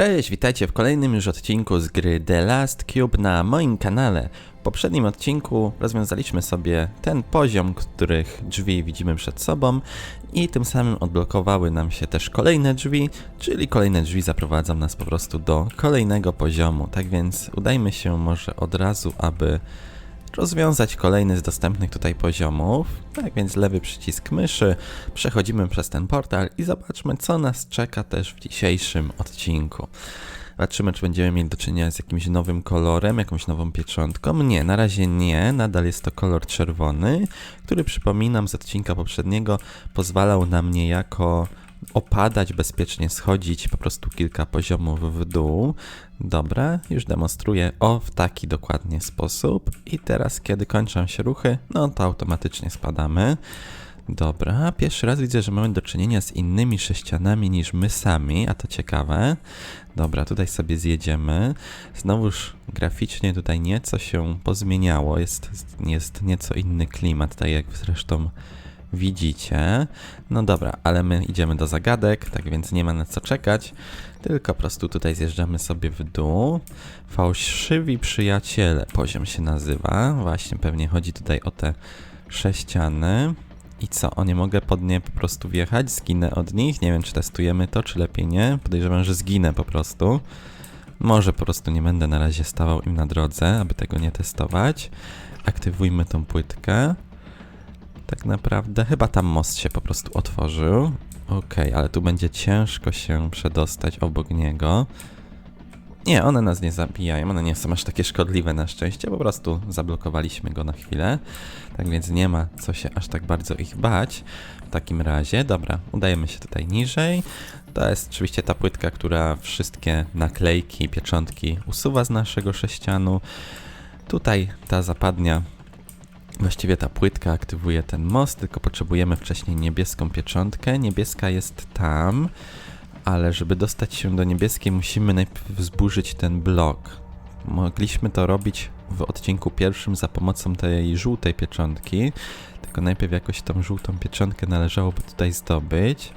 Cześć, witajcie w kolejnym już odcinku z gry The Last Cube na moim kanale. W poprzednim odcinku rozwiązaliśmy sobie ten poziom, których drzwi widzimy przed sobą i tym samym odblokowały nam się też kolejne drzwi, czyli kolejne drzwi zaprowadzą nas po prostu do kolejnego poziomu. Tak więc udajmy się może od razu, aby rozwiązać kolejny z dostępnych tutaj poziomów. Tak więc lewy przycisk myszy, przechodzimy przez ten portal i zobaczmy, co nas czeka też w dzisiejszym odcinku. Zobaczymy, czy będziemy mieli do czynienia z jakimś nowym kolorem, jakąś nową pieczątką. Nie, na razie nie, nadal jest to kolor czerwony, który przypominam z odcinka poprzedniego pozwalał nam niejako opadać, bezpiecznie schodzić po prostu kilka poziomów w dół. Dobra, już demonstruję o w taki dokładnie sposób. I teraz, kiedy kończą się ruchy, no to automatycznie spadamy. Dobra, pierwszy raz widzę, że mamy do czynienia z innymi sześcianami niż my sami, a to ciekawe. Dobra, tutaj sobie zjedziemy. Znowuż graficznie tutaj nieco się pozmieniało, jest, jest nieco inny klimat, tak jak zresztą widzicie. No dobra, ale my idziemy do zagadek, tak więc nie ma na co czekać, tylko po prostu tutaj zjeżdżamy sobie w dół. Fałszywi przyjaciele poziom się nazywa. Właśnie pewnie chodzi tutaj o te sześciany. I co, o nie mogę pod nie po prostu wjechać? Zginę od nich? Nie wiem, czy testujemy to, czy lepiej nie. Podejrzewam, że zginę po prostu. Może po prostu nie będę na razie stawał im na drodze, aby tego nie testować. Aktywujmy tą płytkę. Tak naprawdę chyba tam most się po prostu otworzył. Okej, ale tu będzie ciężko się przedostać obok niego. Nie, one nas nie zabijają, one nie są aż takie szkodliwe na szczęście, po prostu zablokowaliśmy go na chwilę. Tak więc nie ma co się aż tak bardzo ich bać. W takim razie, dobra, udajemy się tutaj niżej. To jest oczywiście ta płytka, która wszystkie naklejki, pieczątki usuwa z naszego sześcianu. Tutaj ta zapadnia Właściwie ta płytka aktywuje ten most, tylko potrzebujemy wcześniej niebieską pieczątkę. Niebieska jest tam, ale żeby dostać się do niebieskiej, musimy najpierw zburzyć ten blok. Mogliśmy to robić w odcinku pierwszym za pomocą tej żółtej pieczątki, tylko najpierw jakoś tą żółtą pieczątkę należałoby tutaj zdobyć.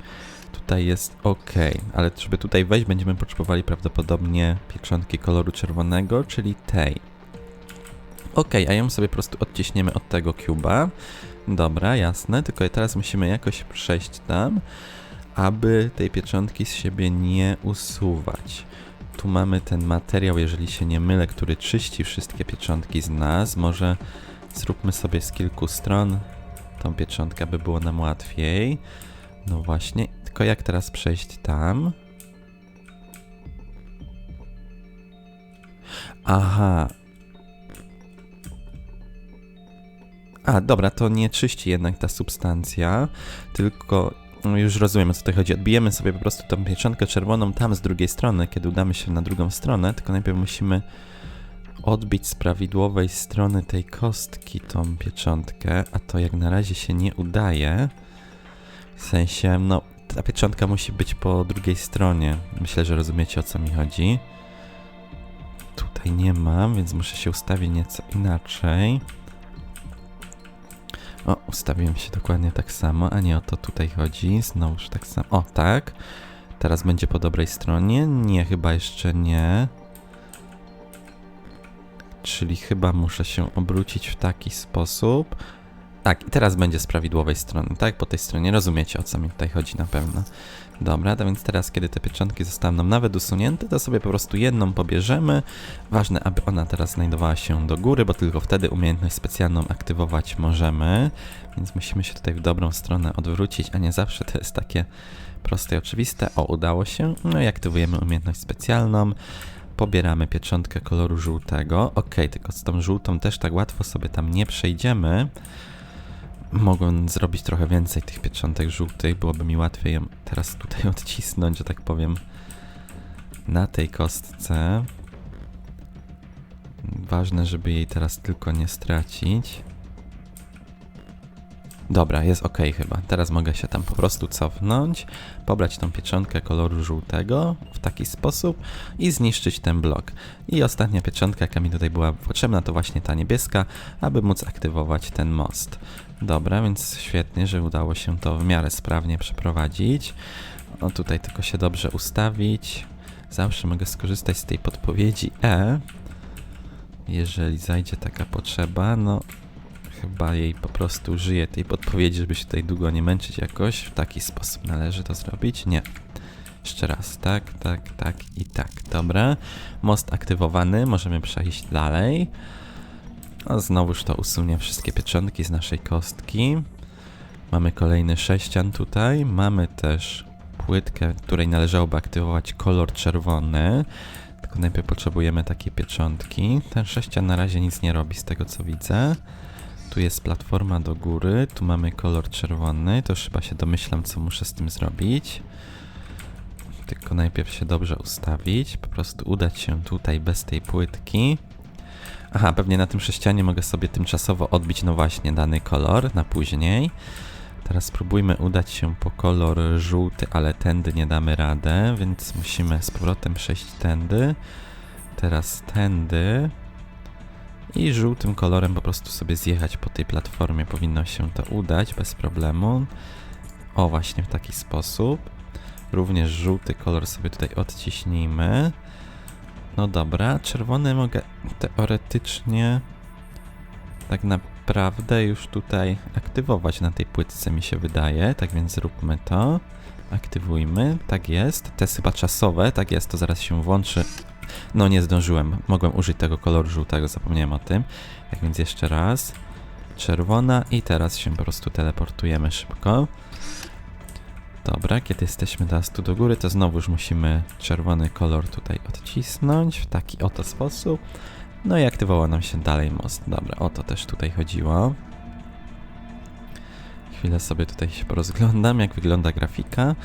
Tutaj jest ok, ale żeby tutaj wejść, będziemy potrzebowali prawdopodobnie pieczątki koloru czerwonego, czyli tej. Ok, a ją sobie po prostu odciśniemy od tego cuba. Dobra, jasne, tylko teraz musimy jakoś przejść tam, aby tej pieczątki z siebie nie usuwać. Tu mamy ten materiał, jeżeli się nie mylę, który czyści wszystkie pieczątki z nas. Może zróbmy sobie z kilku stron tą pieczątkę, by było nam łatwiej. No właśnie, tylko jak teraz przejść tam? Aha, A, dobra, to nie czyści jednak ta substancja, tylko no już rozumiem o co tutaj chodzi. Odbijemy sobie po prostu tą pieczątkę czerwoną tam z drugiej strony, kiedy udamy się na drugą stronę, tylko najpierw musimy odbić z prawidłowej strony tej kostki tą pieczątkę, a to jak na razie się nie udaje. W sensie, no, ta pieczątka musi być po drugiej stronie. Myślę, że rozumiecie o co mi chodzi. Tutaj nie mam, więc muszę się ustawić nieco inaczej. O, ustawiłem się dokładnie tak samo, a nie o to tutaj chodzi. Znowuż tak samo. O, tak. Teraz będzie po dobrej stronie. Nie, chyba jeszcze nie. Czyli chyba muszę się obrócić w taki sposób. Tak, i teraz będzie z prawidłowej strony, tak? Po tej stronie rozumiecie o co mi tutaj chodzi na pewno. Dobra, to więc teraz, kiedy te pieczątki zostaną nam nawet usunięte, to sobie po prostu jedną pobierzemy. Ważne, aby ona teraz znajdowała się do góry, bo tylko wtedy umiejętność specjalną aktywować możemy. Więc musimy się tutaj w dobrą stronę odwrócić, a nie zawsze to jest takie proste i oczywiste. O, udało się. No i aktywujemy umiejętność specjalną. Pobieramy pieczątkę koloru żółtego. Ok, tylko z tą żółtą też tak łatwo sobie tam nie przejdziemy. Mogłem zrobić trochę więcej tych pieczątek żółtych, byłoby mi łatwiej ją teraz tutaj odcisnąć, że tak powiem, na tej kostce. Ważne, żeby jej teraz tylko nie stracić. Dobra, jest ok chyba. Teraz mogę się tam po prostu cofnąć, pobrać tą pieczątkę koloru żółtego w taki sposób i zniszczyć ten blok. I ostatnia pieczątka, jaka mi tutaj była potrzebna, to właśnie ta niebieska, aby móc aktywować ten most. Dobra, więc świetnie, że udało się to w miarę sprawnie przeprowadzić. No tutaj tylko się dobrze ustawić. Zawsze mogę skorzystać z tej podpowiedzi E. Jeżeli zajdzie taka potrzeba, no chyba jej po prostu użyję tej podpowiedzi, żeby się tutaj długo nie męczyć jakoś. W taki sposób należy to zrobić? Nie. Jeszcze raz, tak, tak, tak i tak. Dobra. Most aktywowany, możemy przejść dalej. A znowuż to usunie wszystkie pieczątki z naszej kostki. Mamy kolejny sześcian tutaj. Mamy też płytkę, której należałoby aktywować kolor czerwony. Tylko najpierw potrzebujemy takie pieczątki. Ten sześcian na razie nic nie robi z tego co widzę. Tu jest platforma do góry, tu mamy kolor czerwony. To już chyba się domyślam, co muszę z tym zrobić. Tylko najpierw się dobrze ustawić. Po prostu udać się tutaj bez tej płytki. Aha, pewnie na tym sześcianie mogę sobie tymczasowo odbić, no właśnie, dany kolor na później. Teraz spróbujmy udać się po kolor żółty, ale tędy nie damy radę, więc musimy z powrotem przejść tędy. Teraz tędy. I żółtym kolorem po prostu sobie zjechać po tej platformie. Powinno się to udać bez problemu. O, właśnie w taki sposób. Również żółty kolor sobie tutaj odciśnijmy. No dobra, czerwony mogę teoretycznie tak naprawdę już tutaj aktywować na tej płytce mi się wydaje, tak więc zróbmy to. Aktywujmy, tak jest. Te jest chyba czasowe, tak jest, to zaraz się włączy. No nie zdążyłem, mogłem użyć tego koloru żółtego, zapomniałem o tym. Tak więc jeszcze raz. Czerwona i teraz się po prostu teleportujemy szybko. Dobra, kiedy jesteśmy teraz tu do góry, to znowuż musimy czerwony kolor tutaj odcisnąć w taki oto sposób. No i aktywował nam się dalej most. Dobra, o to też tutaj chodziło. Chwilę sobie tutaj się porozglądam, jak wygląda grafika.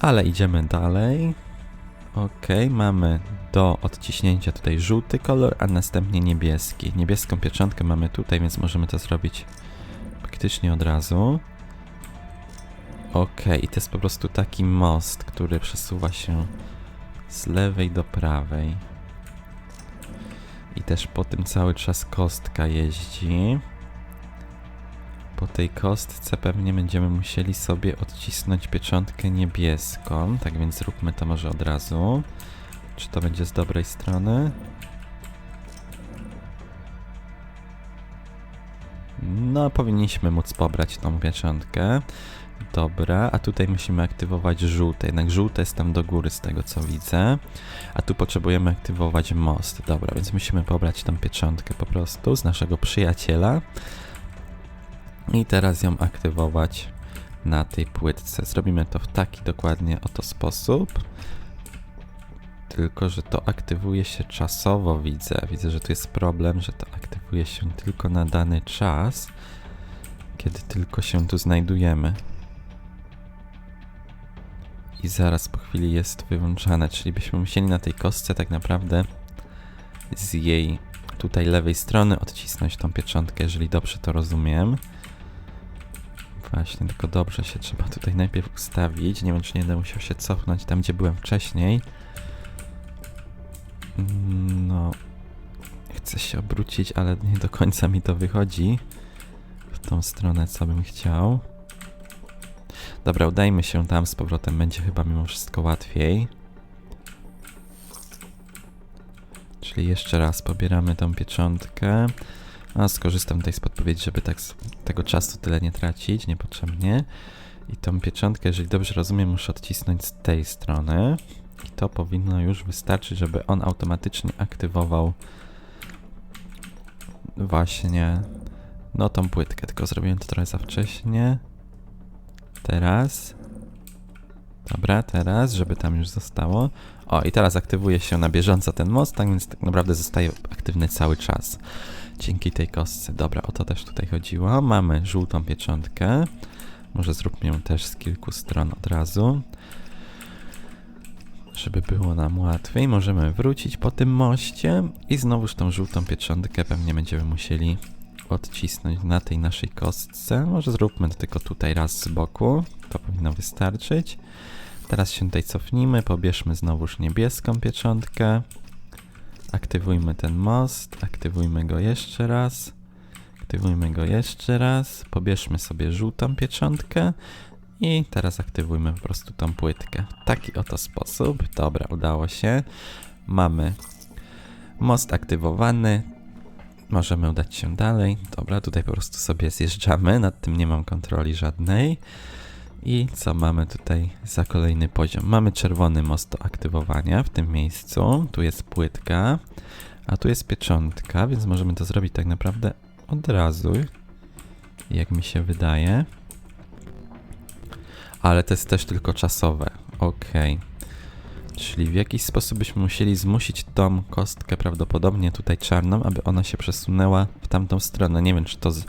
Ale idziemy dalej. Ok, mamy do odciśnięcia tutaj żółty kolor, a następnie niebieski. Niebieską pieczątkę mamy tutaj, więc możemy to zrobić praktycznie od razu. Ok, i to jest po prostu taki most, który przesuwa się z lewej do prawej. I też po tym cały czas kostka jeździ. Po tej kostce pewnie będziemy musieli sobie odcisnąć pieczątkę niebieską, tak więc zróbmy to może od razu. Czy to będzie z dobrej strony? No, powinniśmy móc pobrać tą pieczątkę. Dobra, a tutaj musimy aktywować żółte. Jednak żółte jest tam do góry z tego co widzę. A tu potrzebujemy aktywować most. Dobra, więc musimy pobrać tą pieczątkę po prostu z naszego przyjaciela. I teraz ją aktywować na tej płytce. Zrobimy to w taki dokładnie oto sposób. Tylko, że to aktywuje się czasowo, widzę. Widzę, że tu jest problem, że to aktywuje się tylko na dany czas, kiedy tylko się tu znajdujemy. I zaraz po chwili jest wyłączane, czyli byśmy musieli na tej kostce tak naprawdę z jej tutaj lewej strony odcisnąć tą pieczątkę, jeżeli dobrze to rozumiem. Właśnie, tylko dobrze się trzeba tutaj najpierw ustawić. Nie wiem, czy nie będę musiał się cofnąć tam, gdzie byłem wcześniej. No, chcę się obrócić, ale nie do końca mi to wychodzi w tą stronę, co bym chciał. Dobra, udajmy się tam z powrotem, będzie chyba mimo wszystko łatwiej. Czyli jeszcze raz pobieramy tą pieczątkę. A skorzystam tutaj z podpowiedzi, żeby tak tego czasu tyle nie tracić niepotrzebnie. I tą pieczątkę, jeżeli dobrze rozumiem, muszę odcisnąć z tej strony. I to powinno już wystarczyć, żeby on automatycznie aktywował właśnie no tą płytkę. Tylko zrobiłem to trochę za wcześnie. Teraz. Dobra, teraz, żeby tam już zostało. O, i teraz aktywuje się na bieżąco ten most, tak więc tak naprawdę zostaje aktywny cały czas. Dzięki tej kostce. Dobra, o to też tutaj chodziło. Mamy żółtą pieczątkę. Może zróbmy ją też z kilku stron od razu. Żeby było nam łatwiej, możemy wrócić po tym moście i znowuż tą żółtą pieczątkę pewnie będziemy musieli odcisnąć na tej naszej kostce. Może zróbmy to tylko tutaj raz z boku. To powinno wystarczyć. Teraz się tutaj cofnijmy, pobierzmy znowuż niebieską pieczątkę. Aktywujmy ten most, aktywujmy go jeszcze raz. Aktywujmy go jeszcze raz. Pobierzmy sobie żółtą pieczątkę I teraz aktywujmy po prostu tą płytkę. W taki oto sposób. Dobra, udało się. Mamy most aktywowany. Możemy udać się dalej. Dobra, tutaj po prostu sobie zjeżdżamy. Nad tym nie mam kontroli żadnej. I co mamy tutaj za kolejny poziom? Mamy czerwony most do aktywowania w tym miejscu. Tu jest płytka, a tu jest pieczątka, więc możemy to zrobić tak naprawdę od razu, jak mi się wydaje. Ale to jest też tylko czasowe. Okej. Czyli w jakiś sposób byśmy musieli zmusić tą kostkę, prawdopodobnie tutaj czarną, aby ona się przesunęła w tamtą stronę. Nie wiem, czy to z...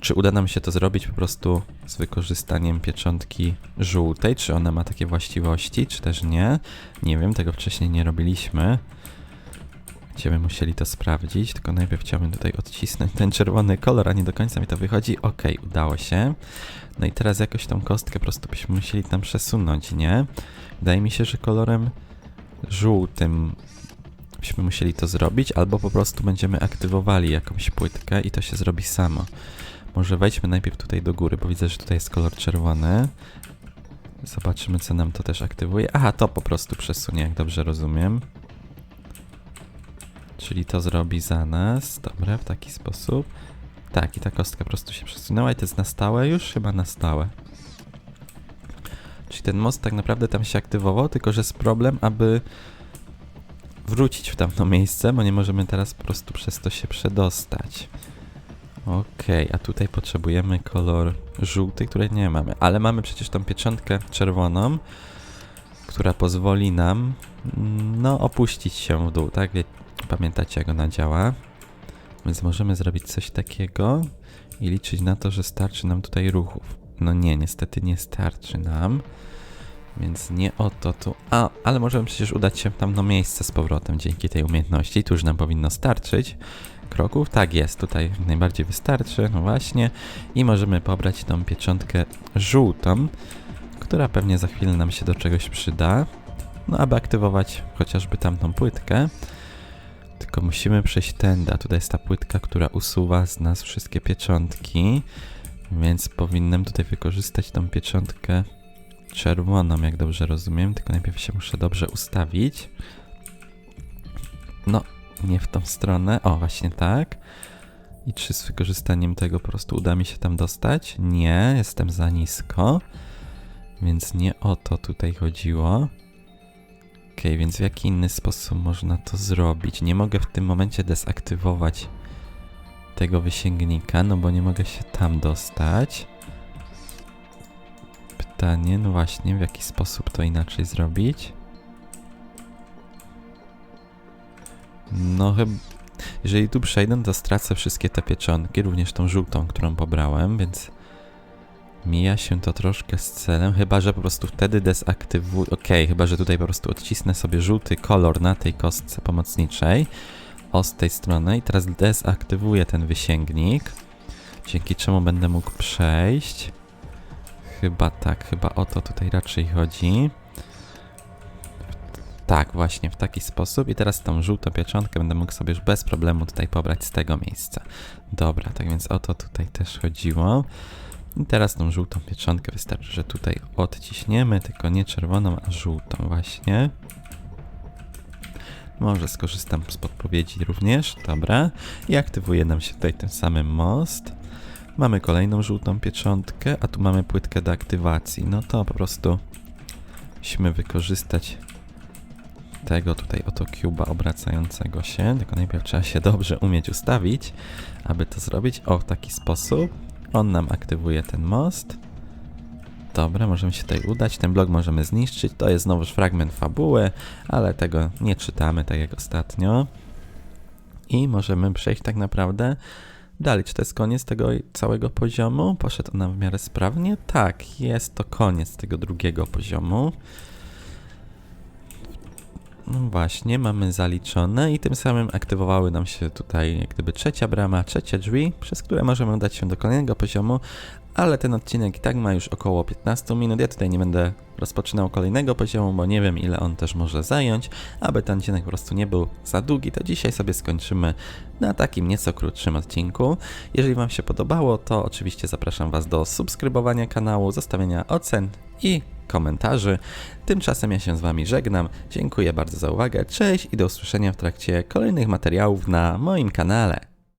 czy uda nam się to zrobić po prostu z wykorzystaniem pieczątki żółtej, czy ona ma takie właściwości, czy też nie. Nie wiem, tego wcześniej nie robiliśmy. Będziemy musieli to sprawdzić, tylko najpierw chciałbym tutaj odcisnąć ten czerwony kolor, a nie do końca mi to wychodzi. Okej, udało się. No i teraz jakoś tą kostkę po prostu byśmy musieli tam przesunąć, nie? Wydaje mi się, że kolorem żółtym byśmy musieli to zrobić, albo po prostu będziemy aktywowali jakąś płytkę i to się zrobi samo. Może wejdźmy najpierw tutaj do góry, bo widzę, że tutaj jest kolor czerwony. Zobaczymy, co nam to też aktywuje. Aha, to po prostu przesunie, jak dobrze rozumiem. Czyli to zrobi za nas. Dobra, w taki sposób. Tak, i ta kostka po prostu się przesunęła i to jest na stałe już? Chyba na stałe. Czyli ten most tak naprawdę tam się aktywował, tylko że jest problem, aby wrócić w tamto miejsce, bo nie możemy teraz po prostu przez to się przedostać. Okej, a tutaj potrzebujemy kolor żółty, który nie mamy, ale mamy przecież tą pieczątkę czerwoną, która pozwoli nam mm, no opuścić się w dół, tak? Pamiętacie jak ona działa? Więc możemy zrobić coś takiego i liczyć na to, że starczy nam tutaj ruchów. No nie, niestety nie starczy nam. Więc nie o to tu. A, ale możemy przecież udać się w tamto miejsce z powrotem dzięki tej umiejętności. Tu już nam powinno starczyć kroków. Tak jest, tutaj najbardziej wystarczy. No właśnie. I możemy pobrać tą pieczątkę żółtą, która pewnie za chwilę nam się do czegoś przyda. No, aby aktywować chociażby tamtą płytkę. Tylko musimy przejść tędy, a tutaj jest ta płytka, która usuwa z nas wszystkie pieczątki. Więc powinienem tutaj wykorzystać tą pieczątkę czerwoną, jak dobrze rozumiem. Tylko najpierw się muszę dobrze ustawić. No, nie w tą stronę. O, właśnie tak. I czy z wykorzystaniem tego po prostu uda mi się tam dostać? Nie, jestem za nisko. Więc nie o to tutaj chodziło. Okej, więc w jaki inny sposób można to zrobić? Nie mogę w tym momencie dezaktywować tego wysięgnika, no bo nie mogę się tam dostać. Pytanie, no właśnie, w jaki sposób to inaczej zrobić? No chyba... Jeżeli tu przejdę, to stracę wszystkie te pieczątki, również tą żółtą, którą pobrałem, więc... Mija się to troszkę z celem, chyba że po prostu wtedy dezaktywuję. Okej, chyba że tutaj po prostu odcisnę sobie żółty kolor na tej kostce pomocniczej. O z tej strony i teraz dezaktywuję ten wysięgnik. Dzięki czemu będę mógł przejść. Chyba tak, chyba o to tutaj raczej chodzi. Tak, właśnie w taki sposób. I teraz tą żółtą pieczątkę będę mógł sobie już bez problemu tutaj pobrać z tego miejsca. Dobra, tak więc o to tutaj też chodziło. I teraz tą żółtą pieczątkę wystarczy, że tutaj odciśniemy, tylko nie czerwoną, a żółtą właśnie. Może skorzystam z podpowiedzi również, dobra. I aktywuje nam się tutaj ten samym most. Mamy kolejną żółtą pieczątkę, a tu mamy płytkę do aktywacji. No to po prostu musimy wykorzystać tego tutaj oto cuba obracającego się, tylko najpierw trzeba się dobrze umieć ustawić, aby to zrobić. O, w taki sposób. On nam aktywuje ten most. Dobra, możemy się tutaj udać. Ten blok możemy zniszczyć. To jest znowuż fragment fabuły, ale tego nie czytamy tak jak ostatnio. I możemy przejść tak naprawdę dalej. Czy to jest koniec tego całego poziomu? Poszedł on nam w miarę sprawnie? Tak, jest to koniec tego drugiego poziomu. No właśnie, mamy zaliczone i tym samym aktywowały nam się tutaj jak gdyby trzecia brama, trzecie drzwi, przez które możemy udać się do kolejnego poziomu, ale ten odcinek i tak ma już około 15 minut. Ja tutaj nie będę rozpoczynał kolejnego poziomu, bo nie wiem ile on też może zająć. Aby ten odcinek po prostu nie był za długi, to dzisiaj sobie skończymy na takim nieco krótszym odcinku. Jeżeli Wam się podobało, to oczywiście zapraszam Was do subskrybowania kanału, zostawienia ocen i komentarzy. Tymczasem ja się z Wami żegnam. Dziękuję bardzo za uwagę. Cześć i do usłyszenia w trakcie kolejnych materiałów na moim kanale.